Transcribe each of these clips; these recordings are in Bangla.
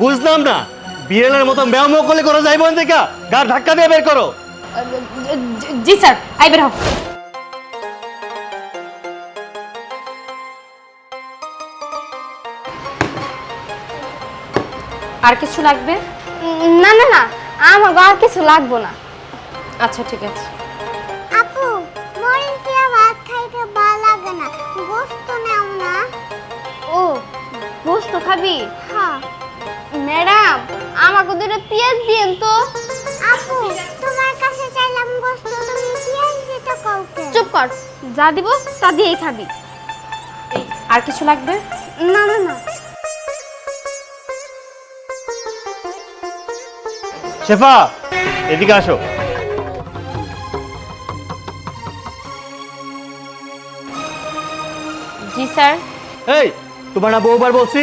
বুঝলাম না। বিড়ালের মতো ব্যায়াম করলে করা যাইব না দেখা। গার ধাক্কা দিয়ে বের করো। জি স্যার আই বের হও। আর কিছু লাগবে? না না না আমার আর কিছু লাগবো না। আচ্ছা ঠিক আছে। আপু মরিচ দিয়া ভাত খাইতে ভালো লাগে না। গোস্ত নাও না। ও গোস্ত খাবি? হ্যাঁ। ম্যাডাম আমাকে দুটো পেঁয়াজ দিন তো। আপু তোমার কাছে চাইলাম গোস্ত তুমি পেঁয়াজ দিতে কাউকে চুপ কর যা দিব তা দিয়েই খাবি। আর কিছু লাগবে? না না না। শেফা এদিকে আসো। জি স্যার। এই তোমার না বহুবার বলছি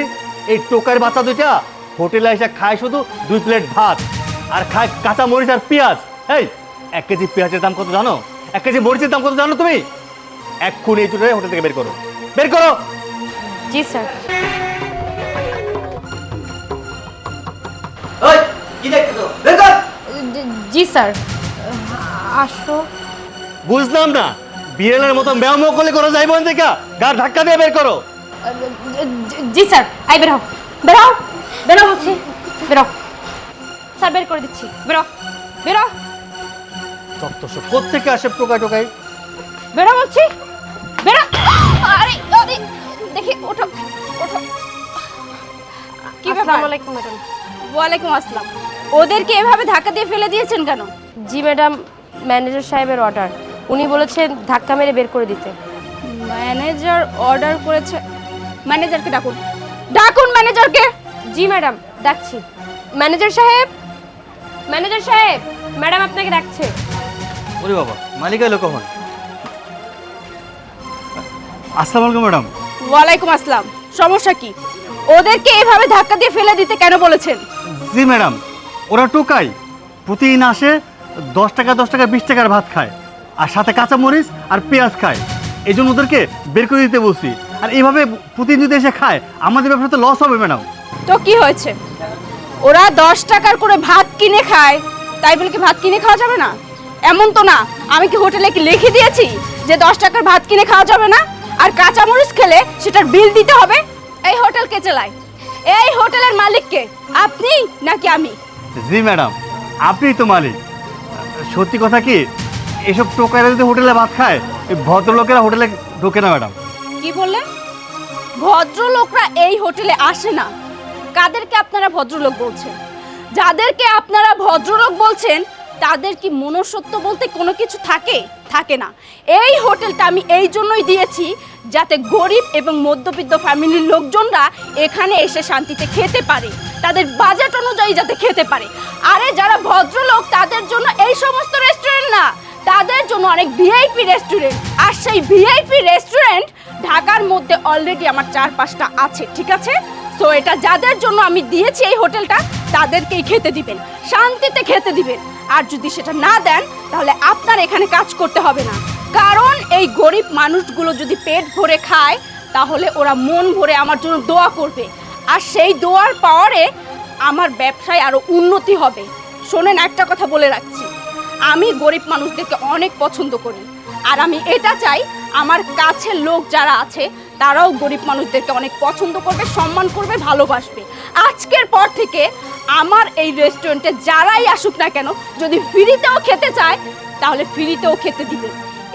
এই টোকার বাচ্চা দুইটা? হোটেলে এসে খায় শুধু দুই প্লেট ভাত আর খায় কাঁচা মরিচ আর পেঁয়াজ। এই এক কেজি পেঁয়াজের দাম কত জানো? এক কেজি মরিচের দাম কত জানো তুমি? এক্ষুনি এই দুটো হোটেল থেকে বের করো। বের করো! জি স্যার। কি দেখতেছো? বের কর! জি স্যার। আসো। বুঝলাম না। বিড়ালের মতো ম্যাও ম্যাও করলে করা যাইব না দেখা। গার ধাক্কা দিয়ে বের করো। জি স্যার। আই বের হও। বের বের বলছি বের। স্যার বের করে দিচ্ছি বের বের। হও কোথেকে আসে টোকাই টোকাই বেরো বলছি বেরো। আরে আরে দেখি ওঠো ওঠো। কি ব্যাপার? আসসালামু আলাইকুম ম্যাডাম। ওয়ালাইকুম আসসালাম। ওদেরকে এভাবে ধাক্কা দিয়ে ফেলে দিয়েছেন কেন? জি ম্যাডাম ম্যানেজার সাহেবের অর্ডার। উনি বলেছেন ধাক্কা মেরে বের করে দিতে। ম্যানেজার অর্ডার করেছে ম্যানেজারকে ডাকুন। ডাকুন ম্যানেজারকে। জি ম্যাডাম ডাকছি। ম্যানেজার সাহেব ম্যানেজার সাহেব ম্যাডাম আপনাকে ডাকছে। ওরে বাবা মালিক এলো কখন আসসালামু আলাইকুম ম্যাডাম। ওয়ালাইকুম আসসালাম। সমস্যা কি? ওদেরকে এভাবে ধাক্কা দিয়ে ফেলে দিতে কেন বলেছেন? জি ম্যাডাম ওরা টোকাই। প্রতিদিন আসে দশ টাকা দশ টাকা বিশ টাকার ভাত খায়। আর সাথে কাঁচা মরিচ আর পেঁয়াজ খায়। এই জন্য ওদেরকে বের করে দিতে বলছি। আর এইভাবে প্রতিদিন যদি এসে খায় আমাদের ব্যবসা তো লস হবে ম্যাডাম তো কি হয়েছে? ওরা দশ টাকার করে ভাত কিনে খায় তাই বলে কি ভাত কিনে খাওয়া যাবে না? এমন তো না আমি কি হোটেলে কি লিখে দিয়েছি যে দশ টাকার ভাত কিনে খাওয়া যাবে না? আর কাঁচামরিচ খেলে সেটার বিল দিতে হবে? এই হোটেল কে চালায়? এই হোটেলের মালিককে আপনি নাকি আমি? জি ম্যাডাম আপনিই তো মালিক। সত্যি কথা কি এসব টোকাইরা যদি হোটেলে ভাত খায় এই ভদ্রলোকেরা হোটেলে ঢোকে না ম্যাডাম কি বললেন ভদ্রলোকরা এই হোটেলে আসে না। কাদেরকে আপনারা ভদ্রলোক বলছেন? যাদেরকে আপনারা ভদ্রলোক বলছেন, তাদের কি মনুষ্যত্ব বলতে কোনো কিছু থাকে? থাকে না। এই হোটেলটা আমি এই জন্যই দিয়েছি যাতে গরিব এবং মধ্যবিত্ত ফ্যামিলির লোকজনরা এখানে এসে শান্তিতে খেতে পারে। তাদের বাজেট অনুযায়ী যাতে খেতে পারে। আরে যারা ভদ্রলোক, তাদের জন্য এই সমস্ত রেস্টুরেন্ট না। তাদের জন্য অনেক ভিআইপি রেস্টুরেন্ট আর সেই ভিআইপি রেস্টুরেন্ট ঢাকার মধ্যে অলরেডি আমার চার পাঁচটা আছে, ঠিক আছে? সো এটা যাদের জন্য আমি দিয়েছি এই হোটেলটা, তাদেরকেই খেতে দিবেন, শান্তিতে খেতে দিবেন। আর যদি সেটা না দেন, তাহলে আপনার এখানে কাজ করতে হবে না। কারণ এই গরিব মানুষগুলো যদি পেট ভরে খায়, তাহলে ওরা মন ভরে আমার জন্য দোয়া করবে। আর সেই দোয়ার পাওয়ারে আমার ব্যবসায় আরও উন্নতি হবে। শোনেন, একটা কথা বলে রাখছি। আমি গরিব মানুষদেরকে অনেক পছন্দ করি। আর আমি এটা চাই, আমার কাছের লোক যারা আছে, তারাও গরিব মানুষদেরকে অনেক পছন্দ করবে, সম্মান করবে, ভালোবাসবে। আজকের পর থেকে আমার এই রেস্টুরেন্টে যারাই আসুক না কেন, যদি ফ্রিতেও খেতে চায়, তাহলে ফ্রিতেও খেতে দিবে।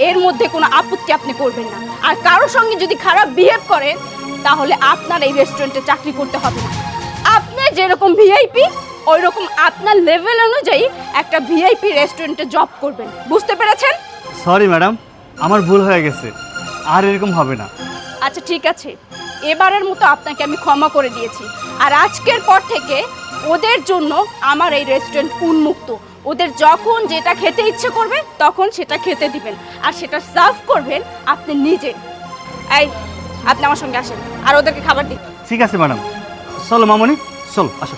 এর মধ্যে কোনো আপত্তি আপনি করবেন না। আর কারোর সঙ্গে যদি খারাপ বিহেভ করে তাহলে আপনার এই রেস্টুরেন্টে চাকরি করতে হবে না। আপনি যেরকম ভিআইপি ওই রকম আপনার লেভেল অনুযায়ী একটা ভিআইপি রেস্টুরেন্টে জব করবেন। বুঝতে পেরেছেন? সরি ম্যাডাম আমার ভুল হয়ে গেছে। আর এরকম হবে না। আচ্ছা ঠিক আছে। এবারের মতো আপনাকে আমি ক্ষমা করে দিয়েছি। আর আজকের পর থেকে ওদের জন্য আমার এই রেস্টুরেন্ট উন্মুক্ত। ওদের যখন যেটা খেতে ইচ্ছে করবে তখন সেটা খেতে দিবেন। আর সেটা সার্ভ করবেন আপনি নিজে। এই আপনি আমার সঙ্গে আসেন। আর ওদেরকে খাবার দিন। ঠিক আছে ম্যাডাম চলো মামনি। চলো আসো।